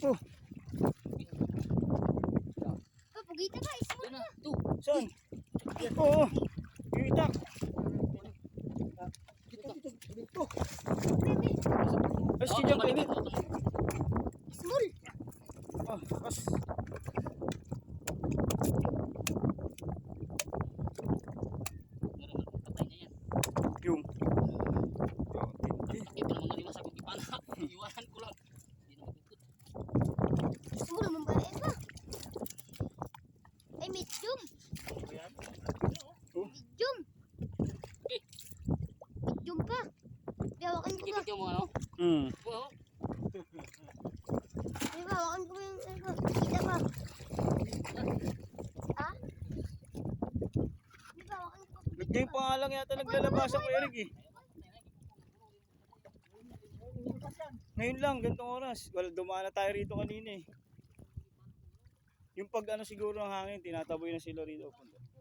Oh, Papugita ka, ismo na. Tu. saan? Oo. Yung itak. Dito, dito, dito. Bebe, As si Jan Kevin. small. As. Patay na yan. Yung. Oh, tindi. Ito naman naliwas ako kipana. Iwanan ko lang. Hindi na magkukot. Small naman ba? Eh ba? Medium. Eh. Medium pa. Biyawakan ko ba? Mga ano. Hmm. Bawakan ko yung. Kita ba? Ha? Ay, bawakan ko. Nag-game pa nga lang yata naglalabasan ko Eric eh. Ngayon lang, gantong oras. Well, dumaan na tayo rito kanina eh. Yung pag ano siguro ng hangin, tinataboy na sila rito. Ha?